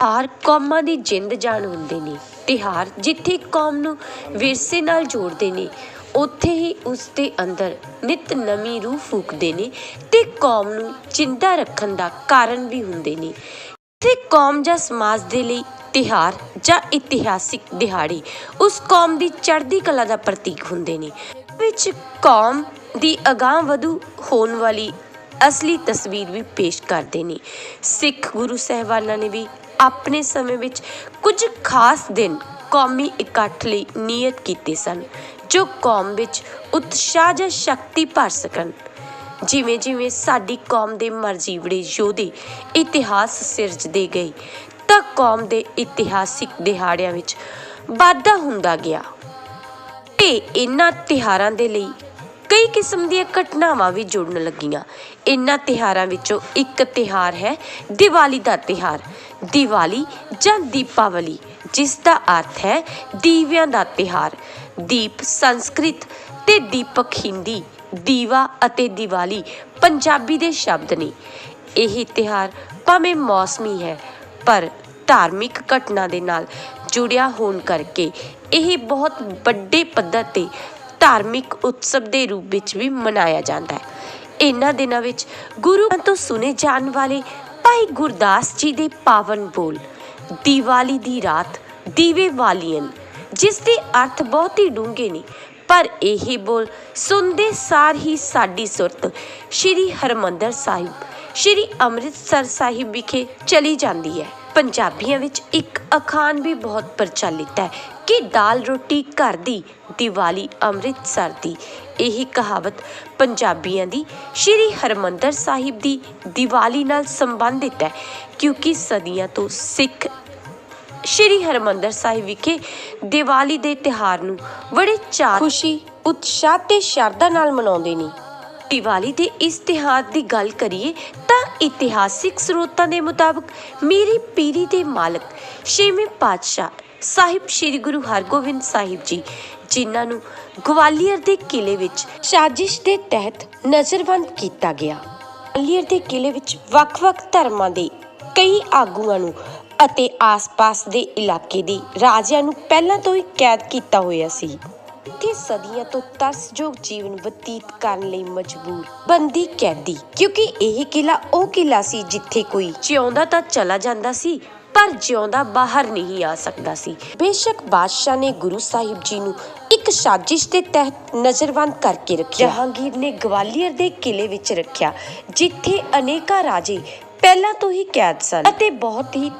ਤਿਉਹਾਰ ਕੌਮਾਂ ਦੀ ਜਿੰਦ ਜਾਨ ਹੁੰਦੇ ਨੇ। ਤਿਉਹਾਰ ਜਿੱਥੇ ਕੌਮ ਨੂੰ ਵਿਰਸੇ ਨਾਲ ਜੋੜਦੇ ਨੇ, ਉੱਥੇ ਹੀ ਉਸ ਦੇ ਅੰਦਰ ਨਿਤ ਨਵੀਂ ਰੂਹ ਫੂਕਦੇ ਨੇ ਤੇ ਕੌਮ ਨੂੰ ਜਿੰਦਾ ਰੱਖਣ ਦਾ ਕਾਰਨ ਵੀ ਹੁੰਦੇ ਨੇ। ਤੇ ਕੌਮ ਜਾਂ ਸਮਾਜ ਦੇ ਲਈ ਤਿਉਹਾਰ ਜਾਂ ਇਤਿਹਾਸਿਕ ਦਿਹਾੜੀ ਉਸ ਕੌਮ ਦੀ ਚੜ੍ਹਦੀ ਕਲਾ ਦਾ ਪ੍ਰਤੀਕ ਹੁੰਦੇ ਨੇ। ਵਿੱਚ ਕੌਮ ਦੀ ਅਗਾਂਹ ਵਧੂ ਹੋਣ ਵਾਲੀ ਅਸਲੀ ਤਸਵੀਰ ਵੀ ਪੇਸ਼ ਕਰਦੇ ਨੇ। ਸਿੱਖ ਗੁਰੂ ਸਹਿਬਾਨਾਂ ਨੇ ਵੀ ਆਪਣੇ ਸਮੇਂ ਵਿੱਚ ਕੁਝ ਖਾਸ ਦਿਨ ਕੌਮੀ ਇਕੱਠ ਲਈ ਨਿਯਤ ਕੀਤੇ ਸਨ, ਜੋ ਕੌਮ ਵਿੱਚ ਉਤਸ਼ਾਹ ਜਾਂ ਸ਼ਕਤੀ ਭਰ ਸਕਣ। ਜਿਵੇਂ ਜਿਵੇਂ ਸਾਡੀ ਕੌਮ ਦੇ ਮਰਜੀਵੜੇ ਯੋਧੇ ਇਤਿਹਾਸ ਸਿਰਜਦੇ ਗਏ, ਤਾਂ ਕੌਮ ਦੇ ਇਤਿਹਾਸਿਕ ਦਿਹਾੜਿਆਂ ਵਿੱਚ ਵਾਧਾ ਹੁੰਦਾ ਗਿਆ। ਤੇ ਇਹਨਾਂ ਤਿਹਾਰਾਂ ਦੇ ਲਈ ਕਈ ਕਿਸਮ ਦੀਆਂ ਘਟਨਾਵਾਂ ਵੀ ਜੁੜਨ ਲੱਗੀਆਂ। ਇਹਨਾਂ ਤਿਹਾਰਾਂ ਵਿੱਚੋਂ ਇੱਕ ਤਿਹਾਰ ਹੈ ਦੀਵਾਲੀ ਦਾ ਤਿਹਾਰ ਦੀਵਾਲੀ ਜਾਂ ਦੀਪਾਵਲੀ, ਜਿਸ ਦਾ ਅਰਥ ਹੈ ਦੀਵਿਆਂ ਦਾ ਤਿਹਾਰ ਦੀਪ ਸੰਸਕ੍ਰਿਤ ਤੇ ਦੀਪਕ ਹਿੰਦੀ, ਦੀਵਾ ਅਤੇ ਦੀਵਾਲੀ ਪੰਜਾਬੀ ਦੇ ਸ਼ਬਦ ਨੇ। ਇਹ ਤਿਹਾਰ ਭਾਵੇਂ ਮੌਸਮੀ ਹੈ, ਪਰ ਧਾਰਮਿਕ ਘਟਨਾ ਦੇ ਨਾਲ ਜੁੜਿਆ ਹੋਣ ਕਰਕੇ ਇਹ ਬਹੁਤ ਵੱਡੇ ਪੱਧਰ ਤੇ ਧਾਰਮਿਕ ਉਤਸਵ ਦੇ ਰੂਪ ਵਿੱਚ ਵੀ ਮਨਾਇਆ ਜਾਂਦਾ ਹੈ। ਇਹਨਾਂ ਦਿਨਾਂ ਵਿੱਚ ਗੁਰੂ ਤੋਂ ਸੁਨੇ ਜਾਣ ਵਾਲੇ ਭਾਈ ਗੁਰਦਾਸ ਜੀ ਦੇ ਪਾਵਨ ਬੋਲ, ਦੀਵਾਲੀ ਦੀ ਰਾਤ ਦੀਵੇ ਵਾਲੀਅਨ, ਜਿਸ ਦੇ ਅਰਥ ਬਹੁਤ ਹੀ ਡੂੰਘੇ ਨੇ, ਪਰ ਇਹ ਬੋਲ ਸੁਣਦੇ ਸਾਰ ਹੀ ਸਾਡੀ ਸੁਰਤ ਸ਼੍ਰੀ ਹਰਮੰਦਰ ਸਾਹਿਬ, ਸ਼੍ਰੀ ਅੰਮ੍ਰਿਤਸਰ ਸਾਹਿਬ ਵਿਖੇ ਚਲੀ ਜਾਂਦੀ ਹੈ। ਪੰਜਾਬੀਆਂ ਵਿੱਚ ਇੱਕ ਅਖਾਣ ਵੀ ਬਹੁਤ ਪ੍ਰਚਲਿਤ ਹੈ। ਕਿ ਦਾਲ ਰੋਟੀ ਘਰ ਦੀ, ਦੀਵਾਲੀ ਅੰਮ੍ਰਿਤਸਰ ਦੀ। ਇਹ ਕਹਾਵਤ ਪੰਜਾਬੀਆਂ ਦੀ। ਸ਼੍ਰੀ ਹਰਮੰਦਰ ਸਾਹਿਬ ਦੀ ਦੀਵਾਲੀ ਨਾਲ ਸੰਬੰਧਿਤ ਹੈ, ਕਿਉਂਕਿ ਸਦੀਆਂ ਤੋਂ ਸਿੱਖ ਸ਼੍ਰੀ ਹਰਮੰਦਰ ਸਾਹਿਬ ਵਿਖੇ ਦੀਵਾਲੀ ਦੇ ਤਿਹਾਰ ਨੂੰ ਬੜੇ ਚਾਅ, ਖੁਸ਼ੀ, ਉਤਸ਼ਾਹ ਤੇ ਸ਼ਰਧਾ ਨਾਲ ਮਨਾਉਂਦੇ ਨੇ। ਦੀਵਾਲੀ ਦੇ ਇਸ ਤਿਹਾਰ ਦੀ ਗੱਲ ਕਰੀਏ ਤਾਂ ਇਤਿਹਾਸਿਕ ਸਰੋਤਾਂ ਦੇ ਮੁਤਾਬਕ ਮੇਰੀ ਪੀਰੀ ਦੇ ਮਾਲਕ ਛੇਵੇਂ ਪਾਤਸ਼ਾਹ ਸਾਹਿਬ ਸ੍ਰੀ ਗੁਰੂ ਹਰਗੋਬਿੰਦ ਸਾਹਿਬ ਜੀ, ਜਿਨ੍ਹਾਂ ਨੂੰ ਗਵਾਲੀਅਰ ਦੇ ਕਿਲੇ ਵਿੱਚ ਸਾਜ਼ਿਸ਼ ਦੇ ਤਹਿਤ ਨਜ਼ਰਬੰਦ ਕੀਤਾ ਗਿਆ। ਗਵਾਲੀਅਰ ਦੇ ਕਿਲੇ ਵਿੱਚ ਵੱਖ-ਵੱਖ ਧਰਮਾਂ ਦੇ ਕਈ ਆਗੂਆਂ ਨੂੰ ਅਤੇ ਆਸ-ਪਾਸ ਦੇ ਇਲਾਕੇ ਦੇ ਰਾਜਿਆਂ ਨੂੰ ਪਹਿਲਾਂ ਤੋਂ ਹੀ ਕੈਦ ਕੀਤਾ ਹੋਇਆ ਸੀ। ਇੱਥੇ ਸਦੀਆਂ ਤੋਂ ਤਰਸਯੋਗ ਜੀਵਨ ਬਤੀਤ ਕਰਨ ਲਈ ਮਜਬੂਰ ਬੰਦੀ ਕੈਦੀ, ਕਿਉਂਕਿ ਇਹ ਕਿਲਾ ਉਹ ਕਿਲਾ ਸੀ ਜਿੱਥੇ ਕੋਈ ਜਿਉਂਦਾ ਤਾਂ ਚਲਾ ਜਾਂਦਾ ਸੀ ਪਰ ਜਿਉਂਦਾ ਬਾਹਰ ਨਹੀਂ ਆ ਸਕਦਾ ਸੀ। ਬੇਸ਼ੱਕ ਬਾਦਸ਼ਾਹ ਨੇ ਗੁਰੂ ਸਾਹਿਬ ਜੀ ਨੂੰ ਇੱਕ ਸਾਜ਼ਿਸ਼ ਦੇ ਤਹਿਤ ਨਜ਼ਰਬੰਦ ਕਰਕੇ ਰੱਖਿਆ। ਜਹਾਂਗੀਰ ਨੇ ਗਵਾਲੀਅਰ ਦੇ ਕਿਲੇ ਵਿੱਚ ਰੱਖਿਆ, ਜਿੱਥੇ ਅਨੇਕਾਂ ਰਾਜੇ ਪਹਿਲਾਂ ਤੋਂ ਹੀ ਕੈਦ ਸਨ ਅਤੇ ਬਹੁਤ ਹੀ